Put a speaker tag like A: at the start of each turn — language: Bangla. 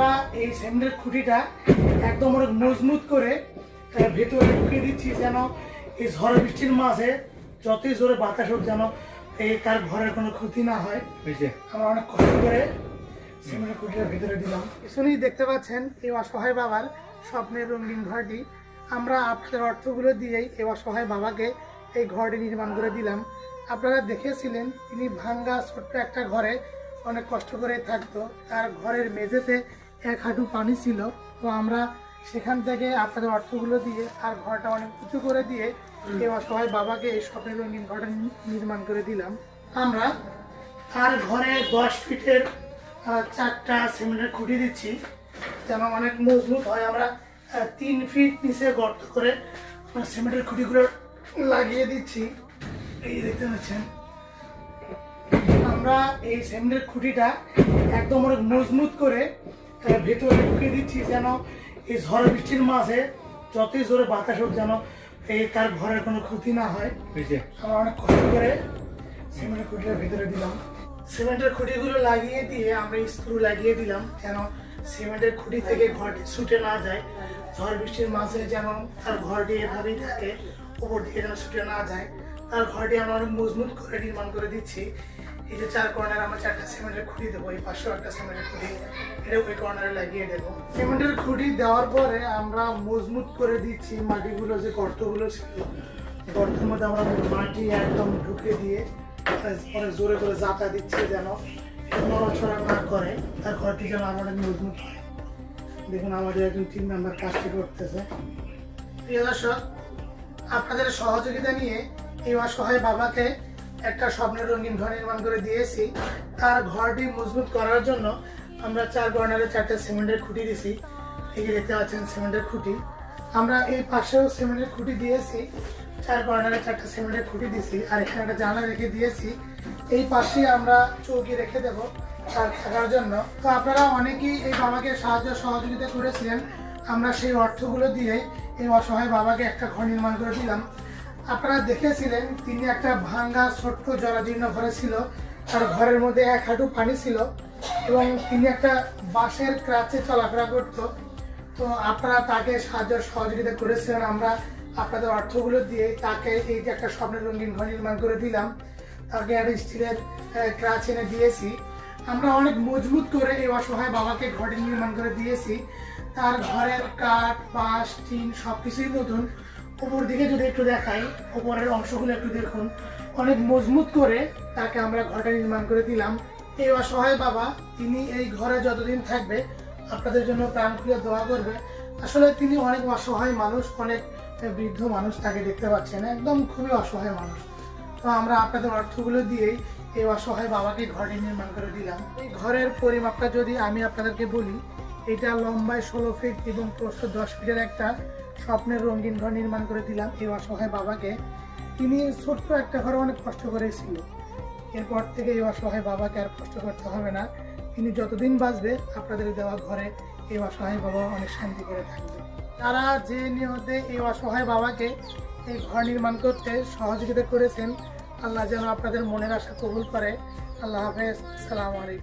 A: আমরা এই সেমনের খুঁটিটা একদম অনেক মজবুত করে ভেতরে ঢুকিয়ে দিচ্ছি যেন এই ঝড় বৃষ্টির মাঝে যতই জোরে বাতাস হোক যেন এই তার ঘরের কোনো ক্ষতি না হয়। আমরা অনেক কষ্ট করে সিমেন্টের খুঁটিটার ভেতরে দিলাম। পিছনেই দেখতে পাচ্ছেন এই অসহায় বাবার স্বপ্নের রঙিন ঘরটি। আমরা আপনাদের অর্থগুলো দিয়েই এই অসহায় বাবাকে এই ঘরটি নির্মাণ করে দিলাম। আপনারা দেখেছিলেন তিনি ভাঙ্গা ছোট্ট একটা ঘরে অনেক কষ্ট করে থাকতো। তার ঘরের মেঝেতে এক হাঁটু পানি ছিল। তো আমরা সেখান থেকে আপনাদের অর্থগুলো দিয়ে আর ঘরটা অনেক উঁচু করে দিয়ে এই অসহায় বাবাকে এই স্বপ্নের রঙিন ঘরটা নির্মাণ করে দিলাম। আমরা আর ঘরে দশ ফিটের চারটা সিমেন্টের খুঁটি দিচ্ছি। যেন অনেক মজবুত হয়। আমরা তিন ফিট নিচে গর্ত করে সিমেন্টের খুঁটিগুলো লাগিয়ে দিচ্ছি। এই দেখতে পাচ্ছেন। আমরা এই সিমেন্টের খুঁটিটা একদম অনেক মজবুত করে ভেতরে ঢুকিয়ে দিচ্ছি যেন এই ঝড় বৃষ্টির মাঝে যতই জোরে বাতাস হোক যেন এই তার ঘরের কোনো ক্ষতি না হয়। আমরা অনেক কষ্ট করে সিমেন্টের খুঁটিটার ভেতরে দিলাম। সিমেন্টের খুঁটিগুলো লাগিয়ে দিয়ে আমরা স্ক্রু লাগিয়ে দিলাম যেন সিমেন্টের খুঁটি থেকে ঘরটি ছুটে না যায়। ঝড় বৃষ্টির মাঝে যেন তার ঘরটি এভাবেই থাকে উপর দিকে যেন ছুটে না যায়। তার ঘরটি আমরা অনেক মজবুত করে নির্মাণ করে দিচ্ছি। এই যে চার কর্নার আমরা চারটা সিমেন্টের খুঁটি দেবো, এই পাশেও একটা সিমেন্টের খুঁটি এটা ওই কর্নারে লাগিয়ে দেবো। সিমেন্টের খুঁটি দেওয়ার পরে আমরা মজবুত করে দিচ্ছি মাটিগুলো, যে গর্তগুলো ছিল। গর্তের মধ্যে আমরা মাটি একদম ঢুকে দিয়ে অনেক জোরে করে জাতা দিচ্ছে যেন নড়াচড়া না করে, তার ঘরটি যেন অনেক মজবুত হয়। দেখুন, আমাদের একজন টিম মেম্বার কাজটি করতেছে। প্রিয় দর্শক, আপনাদের সহযোগিতা নিয়ে এই অসহায় বাবাকে একটা স্বপ্নের রঙিন ঘর নির্মাণ করে দিয়েছি। তার ঘরটি মজবুত করার জন্য আমরা চার কর্নারে চারটে সিমেন্টের খুঁটি দিছি। এই যে দেখতে পাচ্ছেন সিমেন্টের খুঁটি। আমরা এই পাশেও সিমেন্টের খুঁটি দিয়েছি। চার কর্নারে চারটে সিমেন্টের খুঁটি দিয়েছি আর এখানে একটা জানলা রেখে দিয়েছি। এই পাশে আমরা চৌকি রেখে দেবো তার থাকার জন্য। তো আপনারা অনেকেই এই বাবাকে সাহায্য সহযোগিতা করেছিলেন। আমরা সেই অর্থগুলো দিয়ে এই অসহায় বাবাকে একটা ঘর নির্মাণ করে দিলাম। আপনারা দেখেছিলেন, তিনি একটা ভাঙ্গা, ছোট্ট জরাজীর্ণ ঘরে ছিল। তার ঘরের মধ্যে এক হাঁটু পানি ছিল এবং তিনি একটা বাঁশের ক্রাচে চলাফেরা করতো। তো আপনারা তাকে সাহায্য সহযোগিতা করেছিলেন, আমরা আপনাদের অর্থগুলো দিয়ে তাকে এই যে একটা স্বপ্নের রঙিন ঘর নির্মাণ করে দিলাম। তাকে একটা স্টিলের ক্রাচ এনে দিয়েছি। আমরা অনেক মজবুত করে এই অসহায় বাবাকে ঘরটি নির্মাণ করে দিয়েছি। তার ঘরের কাঠ, বাঁশ, টিন সব কিছুই নতুন। উপর দিকে যদি একটু দেখাই উপরের অংশগুলো একটু দেখুন। অনেক মজবুত করে তাকে আমরা ঘরটা নির্মাণ করে দিলাম। এই অসহায় বাবা, তিনি এই ঘরে যতদিন থাকবে, আপনাদের জন্য প্রাণ খুলে দোয়া করবে। আসলে তিনি অনেক অসহায় মানুষ, অনেক বৃদ্ধ মানুষ তাকে দেখতে পাচ্ছেন। একদম খুবই অসহায় মানুষ। তো আমরা আপনাদের অর্থগুলো দিয়েই এই অসহায় বাবাকে ঘরটি নির্মাণ করে দিলাম। এই ঘরের পরিমাপটা যদি আমি আপনাদেরকে বলি, এটা লম্বায় ষোলো ফিট এবং প্রস্থ দশ ফিটের একটা স্বপ্নের রঙিন ঘর নির্মাণ করে দিলাম এই অসহায় বাবাকে। তিনি ছোট্ট একটা ঘরে অনেক কষ্ট করেছিল এরপর থেকে এই অসহায় বাবাকে আর কষ্ট করতে হবে না। তিনি যতদিন বাঁচবে, আপনাদের দেওয়া ঘরে এই অসহায় বাবা অনেক শান্তি করে থাকবে। তারা যে নিয়তে এই অসহায় বাবাকে এই ঘর নির্মাণ করতে সহযোগিতা করেছেন, আল্লাহ যেন আপনাদের মনের আশা কবুল করে। আল্লাহ হাফেজ। সালাম আলাইকুম।